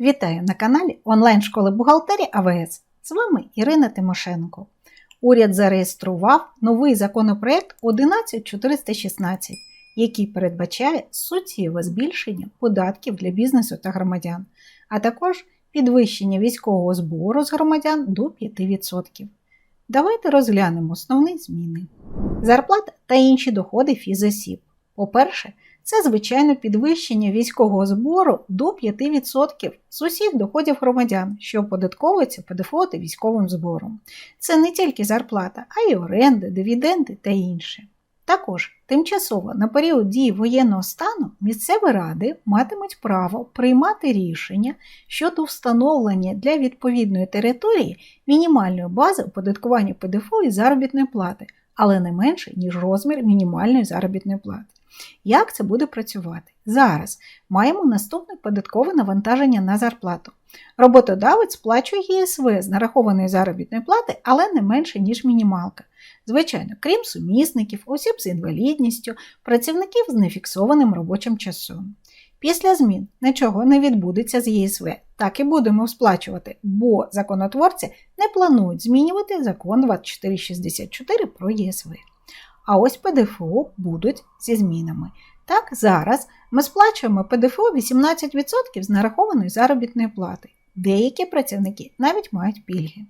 Вітаю на каналі онлайн-школи бухгалтерії АВС. З вами Ірина Тимошенко. Уряд зареєстрував новий законопроект 11416, який передбачає суттєве збільшення податків для бізнесу та громадян, а також підвищення військового збору з громадян до 5%. Давайте розглянемо основні зміни. Зарплата та інші доходи фізосіб. По-перше, це звичайно підвищення військового збору до 5% з усіх доходів громадян, що оподатковуються ПДФО та військовим збором. Це не тільки зарплата, а й оренди, дивіденди та інше. Також тимчасово на період дії воєнного стану місцеві ради матимуть право приймати рішення щодо встановлення для відповідної території мінімальної бази оподаткування ПДФО і заробітної плати, але не менше, ніж розмір мінімальної заробітної плати. Як це буде працювати? Зараз маємо наступне податкове навантаження на зарплату. Роботодавець сплачує ЄСВ з нарахованої заробітної плати, але не менше, ніж мінімалка. Звичайно, крім сумісників, осіб з інвалідністю, працівників з нефіксованим робочим часом. Після змін нічого не відбудеться з ЄСВ, так і будемо сплачувати, бо законотворці не планують змінювати закон 2464 про ЄСВ. А ось ПДФО будуть зі змінами. Так, зараз ми сплачуємо ПДФО 18% з нарахованої заробітної плати. Деякі працівники навіть мають пільги.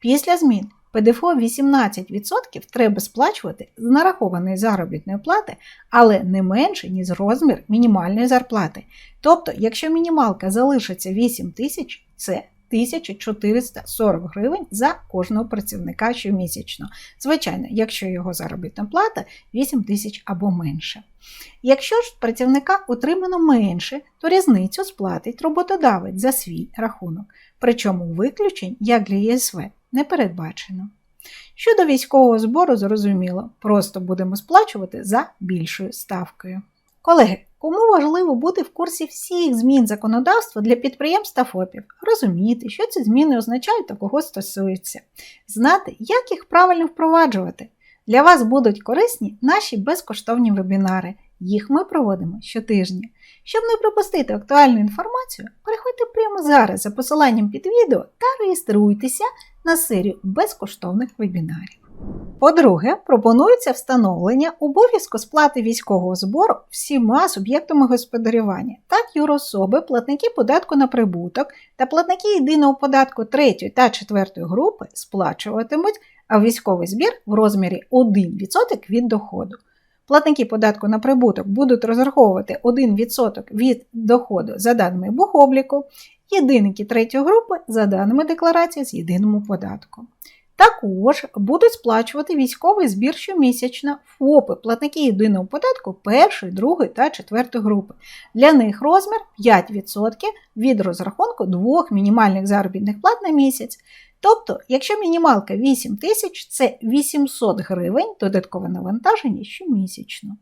Після змін ПДФО 18% треба сплачувати з нарахованої заробітної плати, але не менше, ніж розмір мінімальної зарплати. Тобто, якщо мінімалка залишиться 8 тисяч, це 1440 гривень за кожного працівника щомісячно. Звичайно, якщо його заробітна плата 8 тисяч або менше. Якщо ж працівника отримано менше, то різницю сплатить роботодавець за свій рахунок. Причому виключень, як для ЄСВ, не передбачено. Щодо військового збору, зрозуміло, просто будемо сплачувати за більшою ставкою. Колеги, кому важливо бути в курсі всіх змін законодавства для підприємств та ФОПів, розуміти, що ці зміни означають та кого стосуються, знати, як їх правильно впроваджувати. Для вас будуть корисні наші безкоштовні вебінари. Їх ми проводимо щотижня. Щоб не пропустити актуальну інформацію, переходьте прямо зараз за посиланням під відео та реєструйтеся на серію безкоштовних вебінарів. По-друге, пропонується встановлення обов'язку сплати військового збору всіма суб'єктами господарювання, так юрособи, платники податку на прибуток та платники єдиного податку 3 та 4 групи сплачуватимуть військовий збір в розмірі 1% від доходу. Платники податку на прибуток будуть розраховувати 1% від доходу за даними бухобліку, єдиники третьої групи за даними декларації з єдиному податку. Також будуть сплачувати військовий збір щомісячно ФОПи, платники єдиного податку першої, другої та четвертої групи. Для них розмір 5% від розрахунку двох мінімальних заробітних плат на місяць. Тобто, якщо мінімалка 8 тисяч, це 800 гривень додаткове навантаження щомісячно.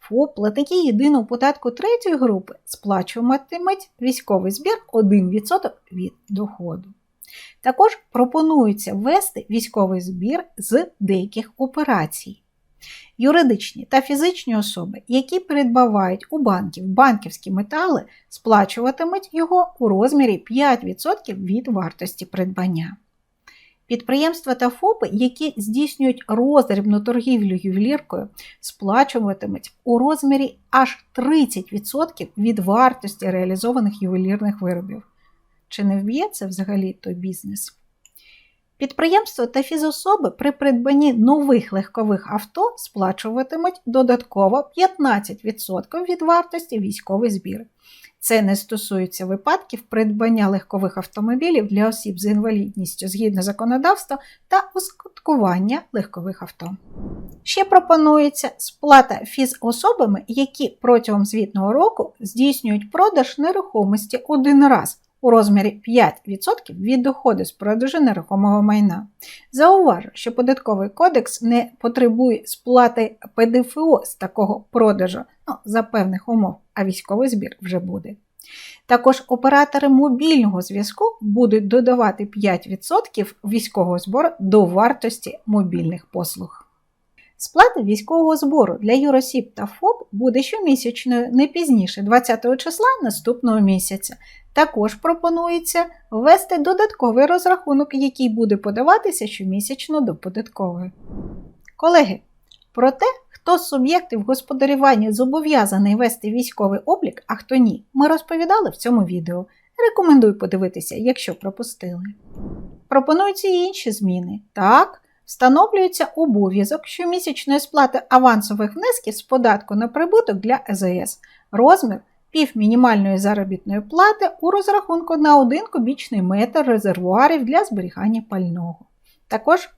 ФОП платники єдиного податку третьої групи сплачуватимуть військовий збір 1% від доходу. Також пропонується ввести військовий збір з деяких операцій. Юридичні та фізичні особи, які передбавають у банків банківські метали, сплачуватимуть його у розмірі 5% від вартості придбання. Підприємства та ФОПи, які здійснюють роздрібну торгівлю ювеліркою, сплачуватимуть у розмірі аж 30% від вартості реалізованих ювелірних виробів. Чи не вб'є це взагалі той бізнес? Підприємства та фізособи при придбанні нових легкових авто сплачуватимуть додатково 15% від вартості військовий збір. Це не стосується випадків придбання легкових автомобілів для осіб з інвалідністю згідно законодавства та ускладкування легкових авто. Ще пропонується сплата фізособами, які протягом звітного року здійснюють продаж нерухомості один раз у розмірі 5% від доходу з продажу нерухомого майна. Зауважу, що податковий кодекс не потребує сплати ПДФО з такого продажу ну, за певних умов, а військовий збір вже буде. Також оператори мобільного зв'язку будуть додавати 5% військового збору до вартості мобільних послуг. Сплата військового збору для юросіб та ФОП буде щомісячною не пізніше 20 числа наступного місяця. Також пропонується ввести додатковий розрахунок, який буде подаватися щомісячно до податкової. Колеги, про те, хто з суб'єктів господарювання зобов'язаний вести військовий облік, а хто ні, ми розповідали в цьому відео. Рекомендую подивитися, якщо пропустили. Пропонуються і інші зміни. Так, встановлюється обов'язок щомісячної сплати авансових внесків з податку на прибуток для ЕЗС, розмір пів мінімальної заробітної плати у розрахунку на 1 кубічний метр резервуарів для зберігання пального. Також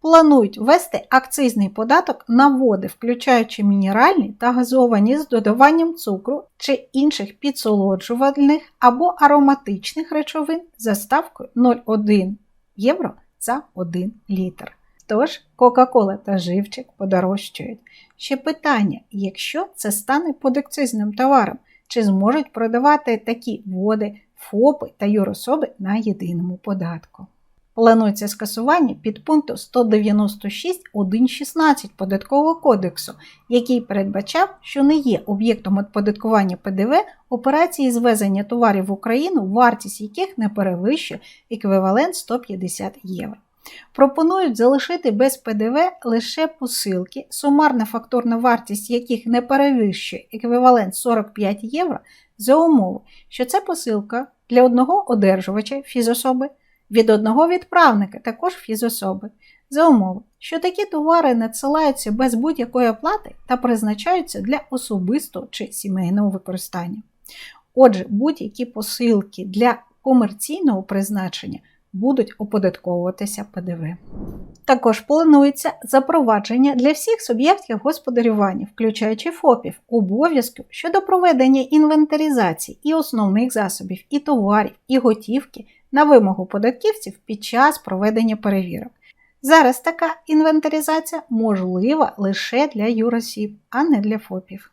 планують ввести акцизний податок на води, включаючи мінеральні та газовані з додаванням цукру чи інших підсолоджувальних або ароматичних речовин за ставкою 0,1 євро за 1 літр. Тож Кока-Кола та живчик подорожчають. Ще питання, якщо це стане подакцизним товаром, чи зможуть продавати такі води, ФОПи та юрособи на єдиному податку? Планується скасування підпункту 196.1.16 Податкового кодексу, який передбачав, що не є об'єктом оподаткування ПДВ операції звезення товарів в Україну, вартість яких не перевищує еквівалент 150 євро. Пропонують залишити без ПДВ лише посилки, сумарна факторна вартість яких не перевищує еквівалент 45 євро за умови, що це посилка для одного одержувача фізособи від одного відправника, також фізособи, за умови, що такі товари надсилаються без будь-якої оплати та призначаються для особистого чи сімейного використання. Отже, будь-які посилки для комерційного призначення будуть оподатковуватися ПДВ. Також планується запровадження для всіх суб'єктів господарювання, включаючи ФОПів, обов'язків щодо проведення інвентаризації і основних засобів, і товарів, і готівки на вимогу податківців під час проведення перевірок. Зараз така інвентаризація можлива лише для юросіб, а не для ФОПів.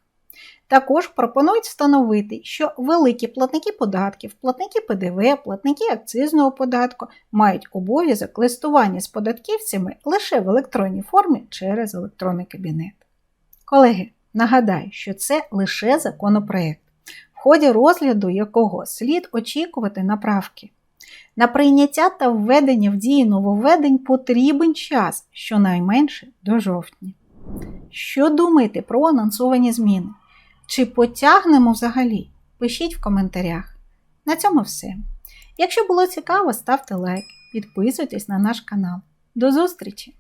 Також пропонують встановити, що великі платники податків, платники ПДВ, платники акцизного податку мають обов'язок листування з податківцями лише в електронній формі через електронний кабінет. Колеги, нагадаю, що це лише законопроект, в ході розгляду якого слід очікувати направки. На прийняття та введення в дії нововведень потрібен час, щонайменше до жовтня. Що думаєте про анонсовані зміни? Чи потягнемо взагалі? Пишіть в коментарях. На цьому все. Якщо було цікаво, ставте лайк, підписуйтесь на наш канал. До зустрічі!